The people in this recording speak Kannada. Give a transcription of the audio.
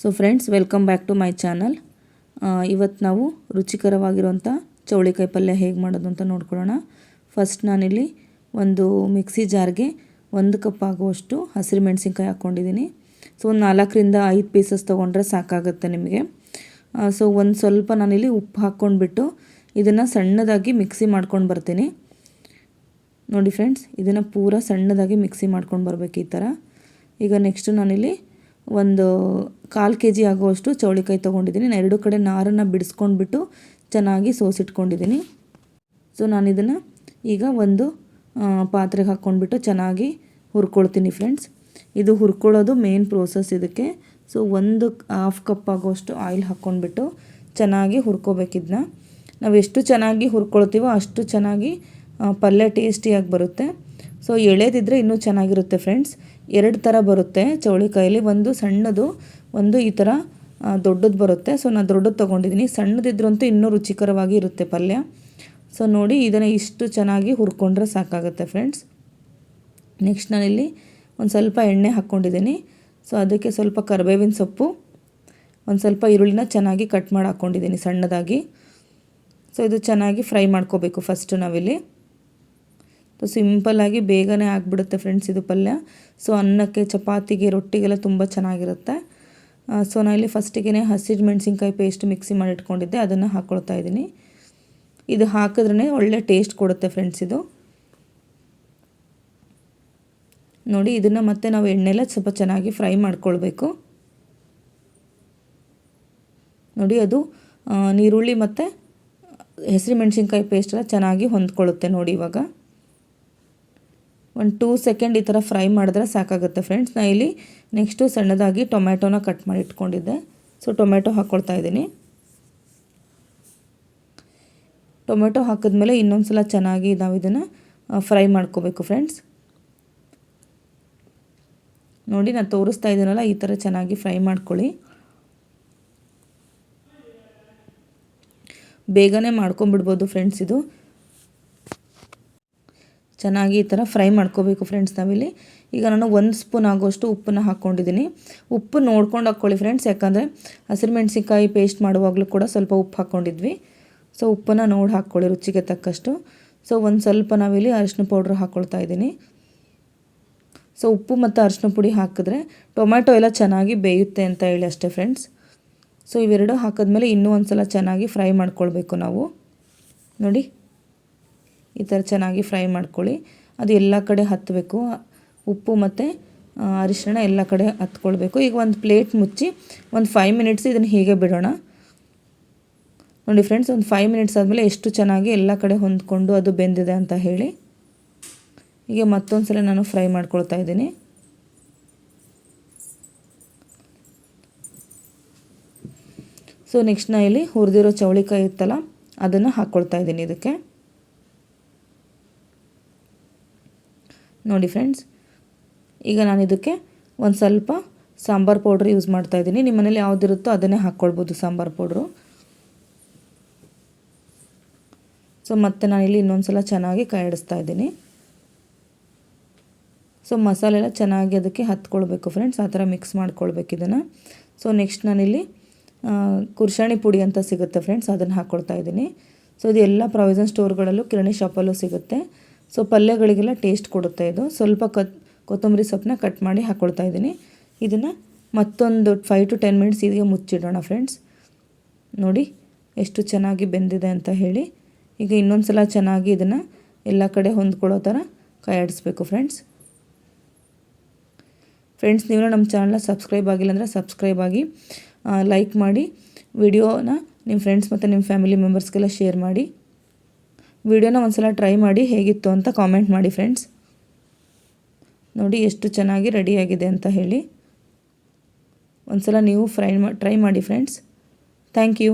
So friends welcome back to my channel ಇವತ್ತು ನಾವು ರುಚಿಕರವಾಗಿರುವಂಥ ಚೌಳಿಕಾಯಿ ಪಲ್ಯ ಹೇಗೆ ಮಾಡೋದು ಅಂತ ನೋಡ್ಕೊಳ್ಳೋಣ. ಫಸ್ಟ್ ನಾನಿಲ್ಲಿ ಒಂದು ಮಿಕ್ಸಿ ಜಾರ್ಗೆ ಒಂದು ಕಪ್ ಆಗುವಷ್ಟು ಹಸಿರು ಮೆಣಸಿನ್ಕಾಯಿ ಹಾಕ್ಕೊಂಡಿದ್ದೀನಿ. ಸೊ ಒಂದು ನಾಲ್ಕರಿಂದ ಐದು ಪೀಸಸ್ ತೊಗೊಂಡ್ರೆ ಸಾಕಾಗುತ್ತೆ ನಿಮಗೆ. ಸೊ ಒಂದು ಸ್ವಲ್ಪ ನಾನಿಲ್ಲಿ ಉಪ್ಪು ಹಾಕ್ಕೊಂಡ್ಬಿಟ್ಟು ಇದನ್ನು ಸಣ್ಣದಾಗಿ ಮಿಕ್ಸಿ ಮಾಡ್ಕೊಂಡು ಬರ್ತೀನಿ. ನೋಡಿ ಫ್ರೆಂಡ್ಸ್ ಇದನ್ನು ಪೂರ ಸಣ್ಣದಾಗಿ ಮಿಕ್ಸಿ ಮಾಡ್ಕೊಂಡು ಬರಬೇಕು ಈ ಥರ ಈಗ ನೆಕ್ಸ್ಟು ನಾನಿಲ್ಲಿ ಒಂದು ಕಾಲು ಕೆ ಜಿ ಆಗುವಷ್ಟು ಚೌಳಿಕಾಯಿ ತೊಗೊಂಡಿದ್ದೀನಿ. ನಾನು ಎರಡು ಕಡೆ ನಾರನ್ನು ಬಿಡಿಸ್ಕೊಂಡ್ಬಿಟ್ಟು ಚೆನ್ನಾಗಿ ಸೋಸಿಟ್ಕೊಂಡಿದ್ದೀನಿ. ಸೊ ನಾನು ಇದನ್ನು ಈಗ ಒಂದು ಪಾತ್ರೆಗೆ ಹಾಕ್ಕೊಂಡ್ಬಿಟ್ಟು ಚೆನ್ನಾಗಿ ಹುರ್ಕೊಳ್ತೀನಿ ಫ್ರೆಂಡ್ಸ್ ಇದು ಹುರ್ಕೊಳ್ಳೋದು ಮೇನ್ ಪ್ರೋಸೆಸ್ ಇದಕ್ಕೆ. ಸೊ ಒಂದು ಹಾಫ್ ಕಪ್ ಆಗುವಷ್ಟು ಆಯಿಲ್ ಹಾಕ್ಕೊಂಡ್ಬಿಟ್ಟು ಚೆನ್ನಾಗಿ ಹುರ್ಕೋಬೇಕಿದ್ನ ನಾವು ಎಷ್ಟು ಚೆನ್ನಾಗಿ ಹುರ್ಕೊಳ್ತೀವೋ ಅಷ್ಟು ಚೆನ್ನಾಗಿ ಪಲ್ಯ ಟೇಸ್ಟಿಯಾಗಿ ಬರುತ್ತೆ. ಸೊ ಎಳೆದಿದ್ದರೆ ಇನ್ನೂ ಚೆನ್ನಾಗಿರುತ್ತೆ ಫ್ರೆಂಡ್ಸ್ ಎರಡು ಥರ ಬರುತ್ತೆ. ಚೌಳಿಕಾಯಲ್ಲಿ ಒಂದು ಸಣ್ಣದು, ಒಂದು ಈ ಥರ ದೊಡ್ಡದು ಬರುತ್ತೆ. ಸೊ ನಾನು ದೊಡ್ಡದು ತೊಗೊಂಡಿದ್ದೀನಿ ಸಣ್ಣದಿದ್ರಂತೂ ಇನ್ನೂ ರುಚಿಕರವಾಗಿ ಇರುತ್ತೆ ಪಲ್ಯ. ಸೊ ನೋಡಿ, ಇದನ್ನು ಇಷ್ಟು ಚೆನ್ನಾಗಿ ಹುರ್ಕೊಂಡ್ರೆ ಸಾಕಾಗುತ್ತೆ ಫ್ರೆಂಡ್ಸ್ ನೆಕ್ಸ್ಟ್ ನಾನಿಲ್ಲಿ ಒಂದು ಸ್ವಲ್ಪ ಎಣ್ಣೆ ಹಾಕ್ಕೊಂಡಿದ್ದೀನಿ ಸೊ ಅದಕ್ಕೆ ಸ್ವಲ್ಪ ಕರಿಬೇವಿನ ಸೊಪ್ಪು, ಒಂದು ಸ್ವಲ್ಪ ಈರುಳ್ಳಿನ ಚೆನ್ನಾಗಿ ಕಟ್ ಮಾಡಿ ಹಾಕ್ಕೊಂಡಿದ್ದೀನಿ ಸಣ್ಣದಾಗಿ. ಸೊ ಇದು ಚೆನ್ನಾಗಿ ಫ್ರೈ ಮಾಡ್ಕೋಬೇಕು ಫಸ್ಟು ನಾವಿಲ್ಲಿ. ಸಿಂಪಲ್ಲಾಗಿ ಬೇಗನೆ ಆಗಿಬಿಡುತ್ತೆ ಫ್ರೆಂಡ್ಸ್ ಇದು ಪಲ್ಯ. ಸೊ ಅನ್ನಕ್ಕೆ, ಚಪಾತಿಗೆ, ರೊಟ್ಟಿಗೆಲ್ಲ ತುಂಬ ಚೆನ್ನಾಗಿರುತ್ತೆ. ಸೊ ನಾನು ಇಲ್ಲಿ ಫಸ್ಟಿಗೆ ಹಸಿರು ಮೆಣಸಿನ್ಕಾಯಿ ಪೇಸ್ಟ್ ಮಿಕ್ಸಿ ಮಾಡಿ ಇಟ್ಕೊಂಡಿದ್ದೆ. ಅದನ್ನು ಹಾಕ್ಕೊಳ್ತಾ ಇದ್ದೀನಿ. ಇದು ಹಾಕಿದ್ರೇ ಒಳ್ಳೆ ಟೇಸ್ಟ್ ಕೊಡುತ್ತೆ ಫ್ರೆಂಡ್ಸ್ ಇದು. ನೋಡಿ, ಇದನ್ನು ಮತ್ತೆ ನಾವು ಎಣ್ಣೆಲ್ಲ ಸ್ವಲ್ಪ ಚೆನ್ನಾಗಿ ಫ್ರೈ ಮಾಡ್ಕೊಳ್ಬೇಕು. ನೋಡಿ, ಅದು ನೀರುಳ್ಳಿ ಮತ್ತು ಹೆಸರು ಮೆಣಸಿನ್ಕಾಯಿ ಪೇಸ್ಟೆಲ್ಲ ಚೆನ್ನಾಗಿ ಹೊಂದ್ಕೊಳ್ಳುತ್ತೆ ನೋಡಿ ಇವಾಗ. ಒಂದು ಟೂ ಸೆಕೆಂಡ್ ಈ ಥರ ಫ್ರೈ ಮಾಡಿದ್ರೆ ಸಾಕಾಗುತ್ತೆ ಫ್ರೆಂಡ್ಸ್ ನಾನು ಇಲ್ಲಿ ನೆಕ್ಸ್ಟು ಸಣ್ಣದಾಗಿ ಟೊಮ್ಯಾಟೋನ ಕಟ್ ಮಾಡಿ ಇಟ್ಕೊಂಡಿದ್ದೆ. ಸೊ ಟೊಮೆಟೊ ಹಾಕ್ಕೊಳ್ತಾ ಇದ್ದೀನಿ. ಟೊಮೆಟೊ ಹಾಕಿದ್ಮೇಲೆ ಇನ್ನೊಂದು ಸಲ ಚೆನ್ನಾಗಿ ನಾವು ಇದನ್ನು ಫ್ರೈ ಮಾಡ್ಕೋಬೇಕು ಫ್ರೆಂಡ್ಸ್ ನೋಡಿ, ನಾನು ತೋರಿಸ್ತಾ ಇದ್ದೀನಲ್ಲ, ಈ ಥರ ಚೆನ್ನಾಗಿ ಫ್ರೈ ಮಾಡ್ಕೊಳ್ಳಿ. ಬೇಗನೆ ಮಾಡ್ಕೊಂಬಿಡ್ಬೋದು ಫ್ರೆಂಡ್ಸ್ ಇದು. ಚೆನ್ನಾಗಿ ಈ ಥರ ಫ್ರೈ ಮಾಡ್ಕೋಬೇಕು ಫ್ರೆಂಡ್ಸ್ ನಾವಿಲ್ಲಿ. ಈಗ ನಾನು ಒಂದು ಸ್ಪೂನ್ ಆಗೋಷ್ಟು ಉಪ್ಪನ್ನು ಹಾಕ್ಕೊಂಡಿದ್ದೀನಿ. ಉಪ್ಪು ನೋಡ್ಕೊಂಡು ಹಾಕ್ಕೊಳ್ಳಿ ಫ್ರೆಂಡ್ಸ್, ಯಾಕಂದರೆ ಹಸಿರು ಮೆಣಸಿಕಾಯಿ ಪೇಸ್ಟ್ ಮಾಡುವಾಗಲೂ ಕೂಡ ಸ್ವಲ್ಪ ಉಪ್ಪು ಹಾಕ್ಕೊಂಡಿದ್ವಿ. ಸೊ, ಉಪ್ಪನ್ನು ನೋಡಿ ಹಾಕ್ಕೊಳ್ಳಿ ರುಚಿಗೆ ತಕ್ಕಷ್ಟು. ಸೊ, ಒಂದು ಸ್ವಲ್ಪ ನಾವಿಲ್ಲಿ ಅರಿಶಿನ ಪೌಡ್ರ್ ಹಾಕ್ಕೊಳ್ತಾ ಇದ್ದೀನಿ. ಸೊ, ಉಪ್ಪು ಮತ್ತು ಅರಿಶಿನ ಪುಡಿ ಹಾಕಿದ್ರೆ ಟೊಮ್ಯಾಟೊ ಎಲ್ಲ ಚೆನ್ನಾಗಿ ಬೇಯುತ್ತೆ ಅಂತ ಹೇಳಿ ಅಷ್ಟೇ ಫ್ರೆಂಡ್ಸ್. ಸೊ, ಇವೆರಡೂ ಹಾಕಿದ್ಮೇಲೆ ಇನ್ನೂ ಒಂದು ಸಲ ಚೆನ್ನಾಗಿ ಫ್ರೈ ಮಾಡ್ಕೊಳ್ಬೇಕು ನಾವು. ನೋಡಿ. ಈ ಥರ ಚೆನ್ನಾಗಿ ಫ್ರೈ ಮಾಡ್ಕೊಳ್ಳಿ. ಅದು ಎಲ್ಲ ಕಡೆ ಹತ್ತಬೇಕು ಉಪ್ಪು ಮತ್ತು ಅರಿಶಿಣ ಎಲ್ಲ ಕಡೆ ಹತ್ಕೊಳ್ಬೇಕು. ಈಗ ಒಂದು ಪ್ಲೇಟ್ ಮುಚ್ಚಿ ಒಂದು ಫೈವ್ ಮಿನಿಟ್ಸ್ ಇದನ್ನು ಹೀಗೆ ಬಿಡೋಣ. ನೋಡಿ ಫ್ರೆಂಡ್ಸ್ ಒಂದು ಫೈವ್ ಮಿನಿಟ್ಸ್ ಆದಮೇಲೆ ಎಷ್ಟು ಚೆನ್ನಾಗಿ ಎಲ್ಲ ಕಡೆ ಹೊಂದ್ಕೊಂಡು ಅದು ಬೆಂದಿದೆ ಅಂತ ಹೇಳಿ. ಹೀಗೆ ಮತ್ತೊಂದು ಸಲ ನಾನು ಫ್ರೈ ಮಾಡ್ಕೊಳ್ತಾ ಇದ್ದೀನಿ. ಸೊ ನೆಕ್ಸ್ಟ್ ನಾ ಇಲ್ಲಿ ಹುರಿದಿರೋ ಚೌಳಿಕಾಯಿ ಇತ್ತಲ್ಲ, ಅದನ್ನು ಹಾಕ್ಕೊಳ್ತಾ ಇದ್ದೀನಿ ಇದಕ್ಕೆ. ನೋಡಿ ಫ್ರೆಂಡ್ಸ್ ಈಗ ನಾನು ಇದಕ್ಕೆ ಒಂದು ಸ್ವಲ್ಪ ಸಾಂಬಾರು ಪೌಡ್ರ್ ಯೂಸ್ ಮಾಡ್ತಾಯಿದ್ದೀನಿ ನಿಮ್ಮ ಮನೇಲಿ ಯಾವುದಿರುತ್ತೋ ಅದನ್ನೇ ಹಾಕ್ಕೊಳ್ಬೋದು ಸಾಂಬಾರು ಪೌಡ್ರು ಸೊ ಮತ್ತೆ ನಾನಿಲ್ಲಿ ಇನ್ನೊಂದು ಸಲ ಚೆನ್ನಾಗಿ ಕಾಯಿಡಿಸ್ತಾ ಇದ್ದೀನಿ. ಸೊ ಮಸಾಲೆ ಎಲ್ಲ ಚೆನ್ನಾಗಿ ಅದಕ್ಕೆ ಹತ್ಕೊಳ್ಬೇಕು ಫ್ರೆಂಡ್ಸ್ ಆ ಥರ ಮಿಕ್ಸ್ ಮಾಡ್ಕೊಳ್ಬೇಕು ಇದನ್ನು. ಸೊ ನೆಕ್ಸ್ಟ್ ನಾನಿಲ್ಲಿ ಕುರ್ಷಾಣಿ ಪುಡಿ ಅಂತ ಸಿಗುತ್ತೆ ಫ್ರೆಂಡ್ಸ್ ಅದನ್ನು ಹಾಕ್ಕೊಳ್ತಾ ಇದ್ದೀನಿ. ಸೊ ಇದು ಎಲ್ಲ ಪ್ರಾವಿಸನ್ ಸ್ಟೋರ್ಗಳಲ್ಲೂ ಕಿರಾಣಿ ಶಾಪಲ್ಲೂ ಸಿಗುತ್ತೆ. ಸೊ ಪಲ್ಯಗಳಿಗೆಲ್ಲ ಟೇಸ್ಟ್ ಕೊಡುತ್ತೆ ಇದು. ಸ್ವಲ್ಪ ಕತ್ ಕೊತ್ತಂಬರಿ ಸೊಪ್ಪನ್ನ ಕಟ್ ಮಾಡಿ ಹಾಕ್ಕೊಳ್ತಾ ಇದ್ದೀನಿ. ಇದನ್ನು ಮತ್ತೊಂದು ಫೈವ್ ಟು ಟೆನ್ ಮಿನಿಟ್ಸ್ ಇದಕ್ಕೆ ಮುಚ್ಚಿಡೋಣ ಫ್ರೆಂಡ್ಸ್ ನೋಡಿ ಎಷ್ಟು ಚೆನ್ನಾಗಿ ಬೆಂದಿದೆ ಅಂತ ಹೇಳಿ. ಈಗ ಇನ್ನೊಂದು ಸಲ ಚೆನ್ನಾಗಿ ಇದನ್ನು ಎಲ್ಲ ಕಡೆ ಹೊಂದ್ಕೊಳ್ಳೋ ಥರ ಕಾಯಾಡಿಸ್ಬೇಕು ಫ್ರೆಂಡ್ಸ್ ಫ್ರೆಂಡ್ಸ್ ನೀವು ನಮ್ಮ ಚಾನಲ್ನ ಸಬ್ಸ್ಕ್ರೈಬ್ ಆಗಿಲ್ಲ ಅಂದರೆ ಸಬ್ಸ್ಕ್ರೈಬ್ ಆಗಿ ಲೈಕ್ ಮಾಡಿ ವಿಡಿಯೋನ ನಿಮ್ಮ ಫ್ರೆಂಡ್ಸ್ ಮತ್ತು ನಿಮ್ಮ ಫ್ಯಾಮಿಲಿ ಮೆಂಬರ್ಸ್ಗೆಲ್ಲ ಶೇರ್ ಮಾಡಿ. ವಿಡಿಯೋನ ಒಂದು ಸಲ ಟ್ರೈ ಮಾಡಿ ಹೇಗಿತ್ತು ಅಂತ ಕಾಮೆಂಟ್ ಮಾಡಿ ಫ್ರೆಂಡ್ಸ್ ನೋಡಿ ಎಷ್ಟು ಚೆನ್ನಾಗಿ ರೆಡಿಯಾಗಿದೆ ಅಂತ ಹೇಳಿ. ಒಂದು ಸಲ ನೀವು ಫ್ರೈ ಟ್ರೈ ಮಾಡಿ ಫ್ರೆಂಡ್ಸ್ ಥ್ಯಾಂಕ್ ಯು